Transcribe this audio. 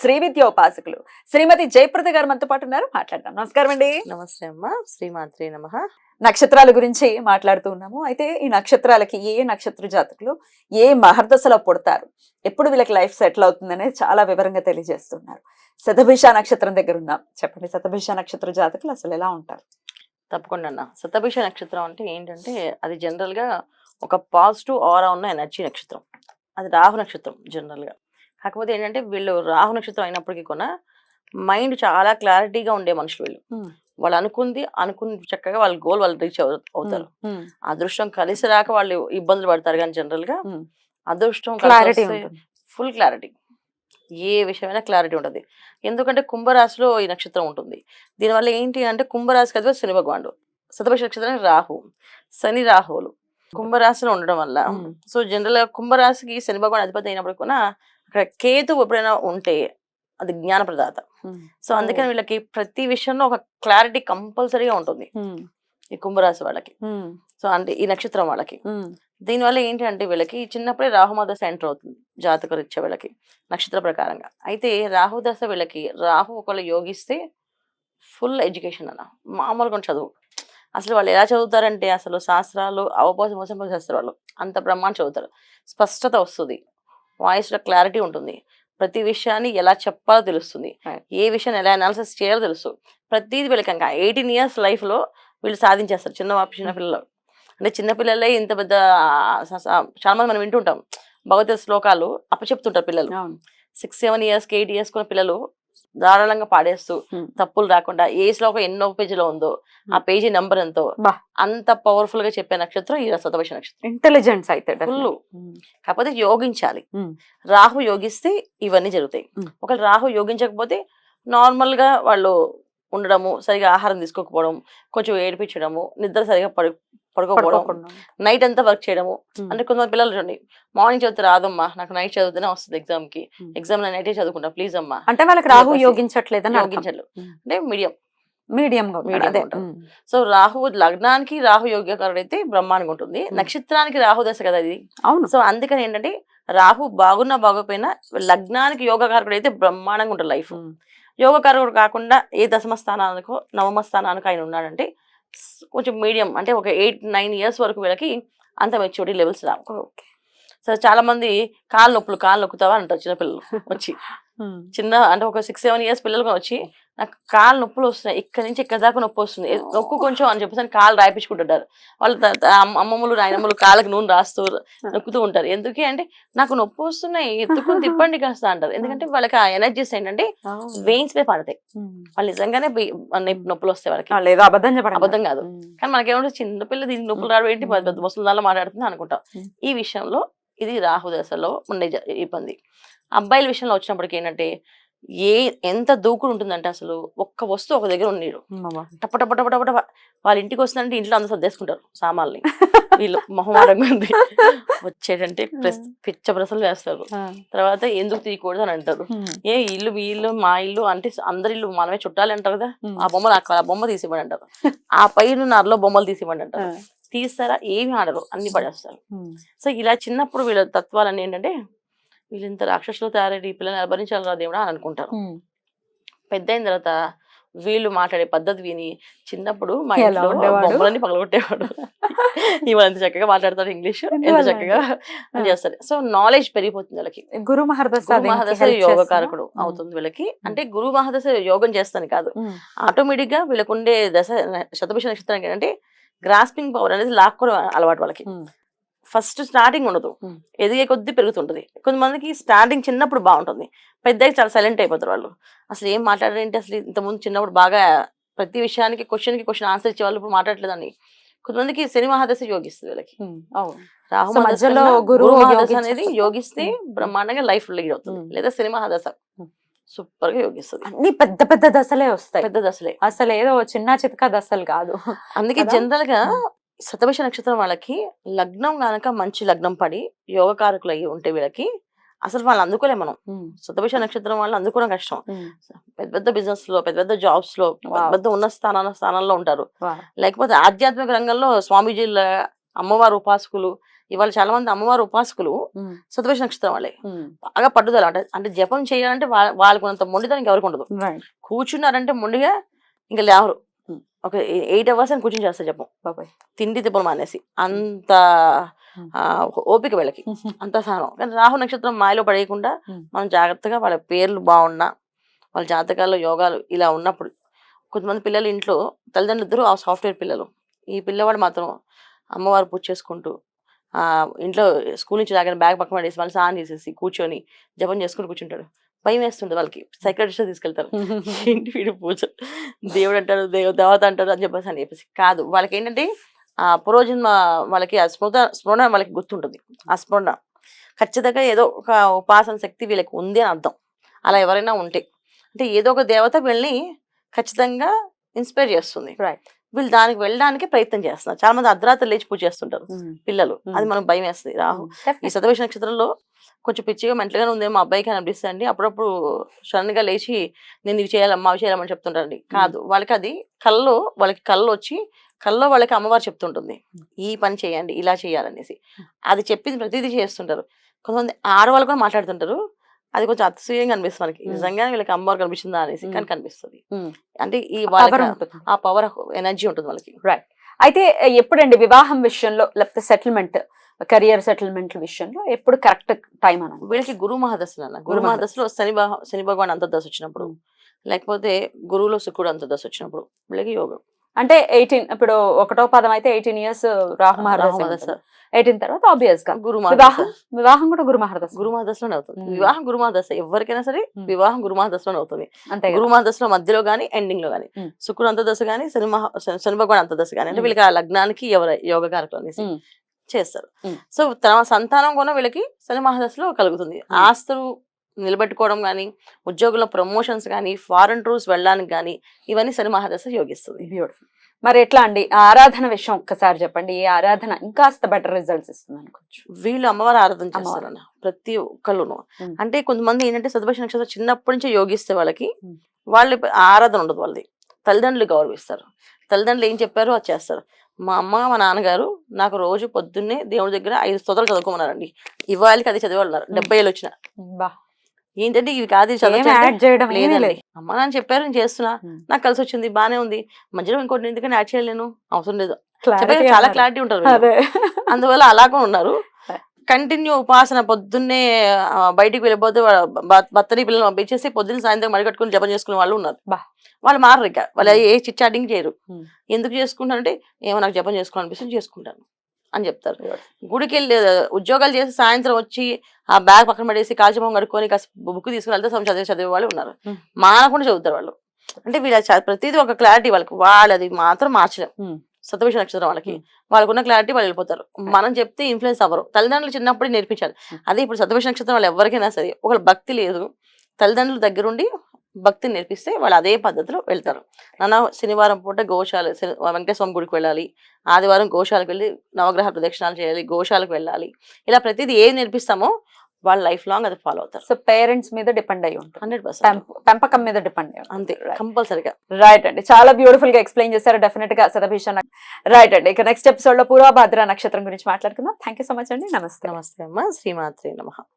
Shri Vidya ఉపాసకులు. శ్రీమతి జయప్రద గారు మనతో పాటు ఉన్నారు. మాట్లాడదాం. నమస్కారం అండి. నమస్తే అమ్మ. శ్రీమాత్రి నమ. నక్షత్రాల గురించి మాట్లాడుతూ ఉన్నాము. అయితే ఈ నక్షత్రాలకి ఏ నక్షత్ర జాతకులు ఏ మహర్దశలో పుడతారు? ఎప్పుడు వీళ్ళకి లైఫ్ సెటిల్ అవుతుంది అనేది చాలా వివరంగా తెలియజేస్తున్నారు. శతభిష నక్షత్రం దగ్గర ఉన్నాం. చెప్పండి శతభిష నక్షత్ర జాతకులు అసలు ఎలా ఉంటారు? తప్పకుండా అన్న. శతభిష నక్షత్రం అంటే ఏంటంటే అది జనరల్గా ఒక పాజిటివ్ ఆరా ఉన్న ఎనర్జీ నక్షత్రం. అది రాహు నక్షత్రం జనరల్గా. కాకపోతే ఏంటంటే వీళ్ళు రాహు నక్షత్రం అయినప్పటికీ కూడా మైండ్ చాలా క్లారిటీగా ఉండే మనుషులు వీళ్ళు. వాళ్ళు అనుకుంది అనుకుని చక్కగా వాళ్ళ గోల్ వాళ్ళు రీచ్ అవుతారు. అదృష్టం కలిసి రాక వాళ్ళు ఇబ్బందులు పడతారు కానీ జనరల్గా. అదృష్టం క్లారిటీ ఫుల్ క్లారిటీ. ఏ విషయమైనా క్లారిటీ ఉంటుంది. ఎందుకంటే కుంభరాశిలో ఈ నక్షత్రం ఉంటుంది. దీనివల్ల ఏంటి అంటే కుంభరాశికి అధిపతి శని భగవానుడు. శతభిష నక్షత్రం రాహు శని రాహువులు. కుంభరాశిలో ఉండడం వల్ల. సో జనరల్గా కుంభరాశికి శని భగవాన్ అధిపతి అయినప్పుడు కూడా కేతు ఎప్పుడైనా ఉంటే అది జ్ఞాన ప్రదాత సో అందుకని వీళ్ళకి ప్రతి విషయంలో ఒక క్లారిటీ కంపల్సరీగా ఉంటుంది. ఈ కుంభరాశి వాళ్ళకి. సో అంటే ఈ నక్షత్రం వాళ్ళకి. దీనివల్ల ఏంటి అంటే వీళ్ళకి చిన్నప్పుడే రాహుమ దశ ఎంటర్ అవుతుంది జాతక రీత్యా వీళ్ళకి నక్షత్ర ప్రకారంగా. అయితే రాహు దశ వీళ్ళకి రాహు ఒకళ్ళు యోగిస్తే ఫుల్ ఎడ్యుకేషన్ అన్న. మామూలుగా చదువు. అసలు వాళ్ళు ఎలా చదువుతారంటే అసలు శాస్త్రాలు అవపోసం మోసం చేస్తారు వాళ్ళు అంత బ్రహ్మాండ చదువుతారు. స్పష్టత వస్తుంది. వాయిస్లో క్లారిటీ ఉంటుంది. ప్రతి విషయాన్ని ఎలా చెప్పాలో తెలుస్తుంది. ఏ విషయాన్ని ఎలా అనాలిసిస్ చేయాలో తెలుసు. ప్రతిదీ వీళ్ళకి ఇంకా ఎయిటీన్ ఇయర్స్ లైఫ్లో వీళ్ళు సాధించేస్తారు చిన్న చిన్న పిల్లలు. అంటే చిన్న పిల్లలే ఇంత పెద్ద చాలా మంది మనం వింటుంటాం. భగవద్గీత శ్లోకాలు అప్పచెప్తుంటారు పిల్లలు. Six seven years eight years కూడా పిల్లలు ధారాళంగా పాడేస్తూ. తప్పులు రాకుండా ఏ శ్లోకం ఎన్నో పేజీలో ఉందో ఆ పేజీ నంబర్ ఎంతో. అంత పవర్ఫుల్గా చెప్పే నక్షత్రం ఈ శతభష నక్షత్రం ఇంటెలిజెన్స్ అయితే ఫుల్. కాకపోతే యోగించాలి. రాహు యోగిస్తే ఇవన్నీ జరుగుతాయి. ఒకవేళ రాహు యోగించకపోతే నార్మల్గా వాళ్ళు ఉండడము సరిగా ఆహారం తీసుకోకపోవడం కొంచెం ఏడిపించడము నిద్ర సరిగా పడు పడుకోకపోవడం. నైట్ అంతా వర్క్ చేయడము. అంటే కొంతమంది పిల్లలు చూడండి మార్నింగ్ చదివితే రాదమ్మా నాకు నైట్ చదివితేనే వస్తుంది ఎగ్జామ్కి. ఎగ్జామ్ నైటే చదువుకుంటా ప్లీజ్ అమ్మా అంటే వాళ్ళకి రాహు యోగించలు Hmm. అంటే మీడియం మీడియం గా Medium అదే ఉంటుంది. సో రాహు లగ్నానికి రాహు యోగ్యకారుడు అయితే బ్రహ్మాండంగా ఉంటుంది. నక్షత్రానికి రాహు దశ కదా ఇది. అవును. సో అందుకని ఏంటంటే రాహు బాగున్నా బాగోపోయినా లగ్నానికి యోగకారకుడు అయితే బ్రహ్మాండంగా ఉంటుంది లైఫ్. యోగకారకుడు కాకుండా ఏ దశమ స్థానానికో నవమ స్థానానికి ఆయన ఉన్నాడంటే కొంచెం మీడియం అంటే ఒక ఎయిట్ నైన్ ఇయర్స్ వరకు వీళ్ళకి అంత మెచ్యూరిటీ లెవెల్స్ రావు. సో చాలా మంది కాళ్ళు నొప్పులు కాళ్ళు నొక్కుతావా అంటారు చిన్నపిల్లలు వచ్చి. చిన్న అంటే ఒక సిక్స్ సెవెన్ ఇయర్స్ పిల్లలు వచ్చి నాకు కాళ్ళు నొప్పులు వస్తున్నాయి. ఇక్కడ నుంచి ఇక్కడ దాకా నొప్పి వస్తుంది. నొక్కు కొంచెం అని చెప్పేసి కాళ్ళు రాయించుకుంటుంటారు వాళ్ళు అమ్మమ్మలు నాయనమ్మలు కాళ్ళకి నూనె రాస్తూ నొక్కుతూ ఉంటారు. ఎందుకే అంటే నాకు నొప్పి వస్తున్నాయి. ఎత్తుకుని తిప్పండి కాస్త అంటారు. ఎందుకంటే వాళ్ళకి ఆ ఎనర్జీస్ ఏంటంటే వెయిన్స్ పై పడతాయి. వాళ్ళు నిజంగానే నొప్పులు వస్తాయి వాళ్ళకి. ఏదో అబద్ధం చెప్పడం అబద్ధం కాదు. కానీ మనకేమంటే చిన్నపిల్ల దీనికి నొప్పులు రావడం ఏంటి? పెద్ద ముసలిదాల్లో మాట్లాడుతుంది అనుకుంటాం. ఈ విషయంలో ఇది రాహు దశలో ఉండే ఇబ్బంది. అబ్బాయిల విషయంలో వచ్చినప్పటికి ఏంటంటే ఏ ఎంత దూకుడు ఉంటుందంటే అసలు ఒక్క వస్తువు ఒక దగ్గర ఉండేడు టప టప టప టప టప వాళ్ళ ఇంటికి వస్తుందంటే ఇంట్లో అందరూ సర్దేసుకుంటారు సామాన్లు వీళ్ళు మొహమాటంగా ఉంది. వచ్చేటంటే ప్రెస్ పిచ్చ ప్రసలు వేస్తారు. తర్వాత ఎందుకు తీయకూడదు అని అంటారు. ఏ ఇల్లు మీ ఇల్లు మా ఇల్లు అంటే అందరి ఇల్లు మనమే చుట్టాలి అంటారు కదా? ఆ బొమ్మ నాకు ఆ బొమ్మ తీసివ్వండి అంటారు. ఆ పైన నరలో బొమ్మలు తీసివ్వండి అంటారు. తీస్తారా? ఏమి ఆడరు. అన్ని పడేస్తారు. సో ఇలా చిన్నప్పుడు వీళ్ళ తత్వాలన్నీ ఏంటంటే వీళ్ళు ఇంత రాక్షసులు తయారయ్యి ఈ పిల్లల్ని భరించాలి రా దేవుడా అని అనుకుంటారు పెద్ద అయిన తర్వాత వీళ్ళు మాట్లాడే పద్ధతి విని చిన్నప్పుడు మా ఇంట్లో? బొమ్మలన్నీ పగలగొట్టేవాడు ఇవాళ ఎంత చక్కగా మాట్లాడతారు ఇంగ్లీష్ ఎంత చక్కగా ఆ. చేస్తారు సో నాలెడ్జ్ పెరిగిపోతుంది వీళ్ళకి గురు మహర్దశ మహాదశ help యోగ చేస్తుందా? కారకుడు ఉమ్. అవుతుంది వీళ్ళకి అంటే గురు మహాదశ యోగం చేస్తాను కాదు. ఆటోమేటిక్గా వీళ్ళకు ఉండే దశ శతభిష నక్షత్రానికి ఏంటంటే గ్రాస్పింగ్ పవర్ అనేది లాక్కోవడం అలవాటు వాళ్ళకి. ఫస్ట్ స్టార్టింగ్ ఉండదు. ఎదిగే కొద్దీ పెరుగుతుంటది. కొంతమందికి స్టార్టింగ్ చిన్నప్పుడు బాగుంటుంది. పెద్దగా చాలా సైలెంట్ అయిపోతారు వాళ్ళు. అసలు ఏం మాట్లాడారంటే అసలు ఇంతకుముందు చిన్నప్పుడు బాగా ప్రతి విషయానికి క్వశ్చన్కి క్వశ్చన్ ఆన్సర్ ఇచ్చే వాళ్ళు ఇప్పుడు మాట్లాడలేదని కొంతమందికి శని మహాదశ యోగిస్తుంది వీళ్ళకి. రాహు మధ్యలో గురు మహాదశ అనేది యోగిస్తే. బ్రహ్మాండంగా లైఫ్ లీడ్ అవుతుంది. లేదా శని మహాదశ. సూపర్గా యోగిస్తుంది. అన్ని పెద్ద పెద్ద దశలే వస్తాయి. పెద్ద దశలే. అసలు ఏదో చిన్న చితక దశలు కాదు. అందుకే? జనరల్గా. శతభిష నక్షత్రం వాళ్ళకి లగ్నం గనక మంచి లగ్నం పడి యోగకారకులు అయ్యి ఉంటే వీళ్ళకి అసలు వాళ్ళు అందుకోలే మనం. శతభిష నక్షత్రం వాళ్ళు అందుకోవడం కష్టం. పెద్ద పెద్ద బిజినెస్లో పెద్ద పెద్ద జాబ్స్లో పెద్ద ఉన్న స్థానాల స్థానాల్లో ఉంటారు. లేకపోతే ఆధ్యాత్మిక రంగంలో స్వామీజీల అమ్మవారు ఉపాసకులు ఇవాళ చాలా మంది అమ్మవారు ఉపాసకులు శతభిష నక్షత్రం వాళ్ళే. బాగా పట్టుదల అంటే అంటే జపం చేయాలంటే వాళ్ళకు అంత మొండితనం ఎవరికి ఉండదు. కూర్చున్నారంటే మొండిగా ఇంకా లేవరు. ఒక ఎయిట్ అవర్స్ అని కూర్చొని చేస్తారు జపం బాబాయ్. తిండి తిప్పలు మానేసి. అంత ఓపిక వీళ్ళకి. అంత సహనం. కానీ రాహు నక్షత్రం మాయలో పడేయకుండా. మనం జాగ్రత్తగా వాళ్ళ పేర్లు బాగున్నా వాళ్ళ జాతకాల్లో యోగాలు ఇలా ఉన్నప్పుడు కొంతమంది పిల్లలు ఇంట్లో తల్లిదండ్రులు ఇద్దరు ఆ సాఫ్ట్వేర్ పిల్లలు. ఈ పిల్లవాడు మాత్రం అమ్మవారు పూజ చేసుకుంటూ ఆ ఇంట్లో స్కూల్ నుంచి రాగానే బ్యాగ్ పక్కన పడేసి వాళ్ళు స్నానం చేసేసి కూర్చొని జపం చేసుకుంటూ కూర్చుంటాడు. భయం వేస్తుంది వాళ్ళకి. సైకాట్రిస్ట్ తీసుకెళ్తారు. ఏంటి వీడు పూజ? దేవుడు దేవ దేవత అంటాడు అని చెప్పేసి అని చెప్పేసి. కాదు వాళ్ళకి ఏంటంటే ఆ పూర్వజన్మ వాళ్ళకి ఆ స్మృత స్మరణ వాళ్ళకి గుర్తుంటుంది. ఆ స్మరణ. ఖచ్చితంగా ఏదో ఒక ఉపాసన శక్తి వీళ్ళకి ఉంది అని అర్థం. అలా ఎవరైనా ఉంటే. అంటే ఏదో ఒక దేవత వీళ్ళని ఖచ్చితంగా ఇన్స్పైర్ చేస్తుంది. Right. వీళ్ళు దానికి వెళ్ళడానికి ప్రయత్నం చేస్తున్నారు. చాలా మంది అర్ధరాత్రి లేచి పూజ చేస్తుంటారు పిల్లలు. అది. మనం భయం వేస్తుంది. రాహు. ఈ. శతవేష నక్షత్రంలో కొంచెం పిచ్చిగా మెంటల్గానే ఉందేమో మా అబ్బాయికి అని అనిపిస్తుంది అండి అప్పుడప్పుడు సడన్గా లేచి నేను ఇవి చేయాలమ్మా అవి చేయాలమ్మని చెప్తుంటారండి. కాదు. వాళ్ళకి అది కళ్ళు వాళ్ళకి కళ్ళు వచ్చి కల్లో వాళ్ళకి అమ్మవారు చెప్తుంటుంది. ఈ పని చేయండి ఇలా చేయాలనేసి. అది చెప్పింది ప్రతిదీ చేస్తుంటారు. కొంతమంది ఆడవాళ్ళు కూడా మాట్లాడుతుంటారు. అది కొంచెం అతిశయంగా అనిపిస్తుంది మనకి. నిజంగా వీళ్ళకి అమ్మవారు కనిపిస్తుందా అనేసి. కానీ కనిపిస్తుంది. అంటే ఈ ఆ పవర్ ఎనర్జీ ఉంటుంది. వాళ్ళకి. అయితే ఎప్పుడండి వివాహం విషయంలో లేకపోతే సెటిల్మెంట్ కెరియర్ సెటిల్మెంట్ విషయంలో ఎప్పుడు కరెక్ట్ టైం అని వీళ్ళకి గురు మహాదశలు అన్న. గురు మహాదశలో శని శని భగవాన్ అంతర్దశ వచ్చినప్పుడు లేకపోతే గురువులో శుక్రుడు అంతర్దశ వచ్చినప్పుడు వీళ్ళకి యోగం. అంటే ఎయిటీన్ ఇప్పుడు ఒకటో పదం అయితే ఎయిటీన్ ఇయర్స్ రాహు మహాదశ ఎయిటీన్ తర్వాత ఆబ్వియస్గా గురు వివాహం వివాహం కూడా గురు మహర్దశ గురు మహాదశలోనే అవుతుంది. వివాహం గురు మహాదశ ఎవరికైనా సరే. వివాహం గురు మహాదశలోనే అవుతుంది అంతే గురు మహాదశలో మధ్యలో గానీ ఎండింగ్లో గానీ. శుక్రుడు అంతర్దశ గానీ శని మహా శని- భగవాన్ అంతర్దశ గానీ అంటే. వీళ్ళకి ఆ లగ్నానికి ఎవరు అనేసి Hmm. చేస్తారు. సో తన సంతానం కూడా వీళ్ళకి శని మహాదశలో కలుగుతుంది. ఆస్తులు నిలబెట్టుకోవడం కానీ ఉద్యోగుల ప్రమోషన్స్ కానీ ఫారెన్ టూర్స్ వెళ్ళడానికి కానీ ఇవన్నీ శని మహాదశ యోగిస్తుంది. బ్యూటిఫుల్ మరి ఎట్లా అండి? ఆరాధన విషయం ఒక్కసారి చెప్పండి. ఈ ఆరాధన ఇంకాస్త బెటర్ రిజల్ట్స్ ఇస్తుంది అనుకోవచ్చు. వీళ్ళు అమ్మవారి ఆరాధన. చేస్తారన్న ప్రతి ఒక్కళ్ళును. అంటే కొంతమంది ఏంటంటే సదుపక్ష నక్షత్రం చిన్నప్పటి నుంచే యోగిస్తే వాళ్ళకి. వాళ్ళ ఆరాధన ఉండదు వాళ్ళది. తల్లిదండ్రులు గౌరవిస్తారు. తల్లిదండ్రులు ఏం చెప్పారో అది చేస్తారు. మా అమ్మ మా నాన్నగారు నాకు రోజు పొద్దున్నే దేవుడి దగ్గర ఐదు స్తోత్రాలు చదువుకోమన్నారండి. ఇవాళకి అది చదివాళ్ళన్నారు డెబ్బై ఏళ్ళు వచ్చిన. బా. ఏంటంటే ఇవి కాదు యాడ్ చేయడం లేదండి. లేదు. అమ్మ నాన్న చెప్పారు నేను చేస్తున్నా. నాకు కలిసి వచ్చింది బానే ఉంది. మధ్యలో ఇంకోటి ఎందుకంటే యాడ్ చేయలేను అవసరం లేదు. చాలా. క్లారిటీ ఉంటారు అందువల్ల అలాగే ఉన్నారు. కంటిన్యూ ఉపాసన పొద్దున్నే బయటికి వెళ్ళిపోతే భర్తని పిల్లలు పంపించేసి పొద్దున్న సాయంత్రం మడికట్టుకుని జపం చేసుకునే వాళ్ళు ఉన్నారు. వాళ్ళు మారరు ఇక. వాళ్ళు ఏ చిట్చాటింగ్ చేయరు. Hmm. ఎందుకు చేసుకుంటారంటే ఏమో నాకు జపం చేసుకోవాలనిపిస్తుంది చేసుకుంటాను. అని చెప్తారు. గుడికి వెళ్ళి ఉద్యోగాలు చేసి సాయంత్రం వచ్చి ఆ బ్యాగ్ పక్కన పడేసి కాల్చమం కడుక్కొని కాస్త బుక్ తీసుకుని వెళ్తే చదివే చదివే వాళ్ళు ఉన్నారు. మానకుండా చదువుతారు వాళ్ళు. అంటే వీళ్ళ ప్రతిదీ ఒక క్లారిటీ వాళ్ళకి. వాళ్ళది మాత్రం మార్చలేం. సతవిష నక్షత్రం వాళ్ళకి. వాళ్ళకున్న క్లారిటీ వాళ్ళు వెళ్ళిపోతారు. మనం చెప్తే ఇన్ఫ్లుయెన్స్ అవ్వరు. తల్లిదండ్రులు చిన్నప్పుడు నేర్పించాలి. అదే ఇప్పుడు సతవిష నక్షత్రం వాళ్ళు ఎవరికైనా సరే ఒకళ్ళు భక్తి లేదు. తల్లిదండ్రుల దగ్గరుండి భక్తిని నేర్పిస్తే వాళ్ళు అదే పద్ధతిలో వెళ్తారు. నాన్న శనివారం పూట గోశాల వెంకటేశ్వర గుడికి వెళ్ళాలి. ఆదివారం గోశాలకు వెళ్ళి నవగ్రహ ప్రదక్షిణాలు చేయాలి గోశాలకు వెళ్ళాలి. ఇలా ప్రతిదీ ఏది నేర్పిస్తామో వాళ్ళు లైఫ్ లాంగ్ అది ఫాలో అవుతారు. సో పేరెంట్స్ మీద డిపెండ్ అయి ఉంటుంది హండ్రెడ్ పర్సెంట్. పెంప- పెంపకం మీద డిపెండ్ అయి అంతే కంపల్సరిగా. రైట్ అండి. చాలా బ్యూటిఫుల్గా ఎక్స్ప్లెయిన్ చేశారు. డెఫినెట్గా సతభీషణ రైట్ అండి. ఇక నెక్స్ట్ ఎపిసోడ్లో పూర్వభద్ర నక్షత్రం గురించి మాట్లాడుకుందాం. థ్యాంక్ యూ సో మచ్ అండి. నమస్తే. నమస్తే అమ్మ. శ్రీమాత్రి నమ.